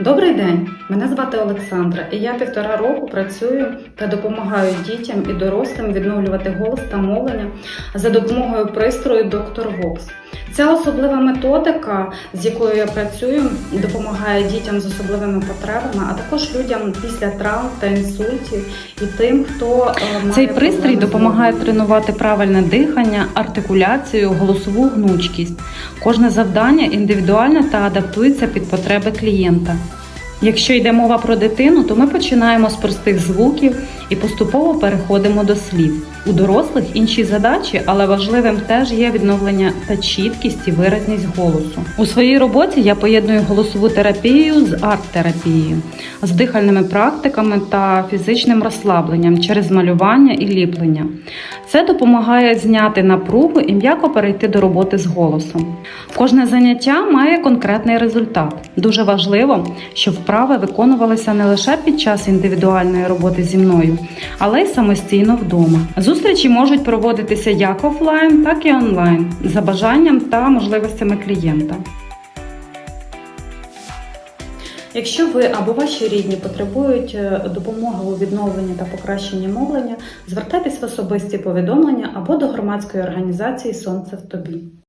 Добрий день, мене звати Олександра, і я півтора року працюю та допомагаю дітям і дорослим відновлювати голос та мовлення за допомогою пристрою Доктор Vox. Ця особлива методика, з якою я працюю, допомагає дітям з особливими потребами, а також людям після травм та інсультів і тим, хто е, має Цей пристрій допомагає тренувати правильне дихання, артикуляцію, голосову гнучкість. Кожне завдання індивідуальне та адаптується під потреби клієнта. Якщо йде мова про дитину, то ми починаємо з простих звуків і поступово переходимо до слів. У дорослих інші задачі, але важливим теж є відновлення та чіткість і виразність голосу. У своїй роботі я поєдную голосову терапію з арт-терапією, з дихальними практиками та фізичним розслабленням через малювання і ліплення. Це допомагає зняти напругу і м'яко перейти до роботи з голосом. Кожне заняття має конкретний результат. Дуже важливо, щоб вправи виконувалися не лише під час індивідуальної роботи зі мною, але й самостійно вдома. Зустрічі можуть проводитися як офлайн, так і онлайн за бажанням та можливостями клієнта. Якщо ви або ваші рідні потребують е, допомоги у відновленні та покращенні мовлення, звертайтесь в особисті повідомлення або до громадської організації Сонце в тобі.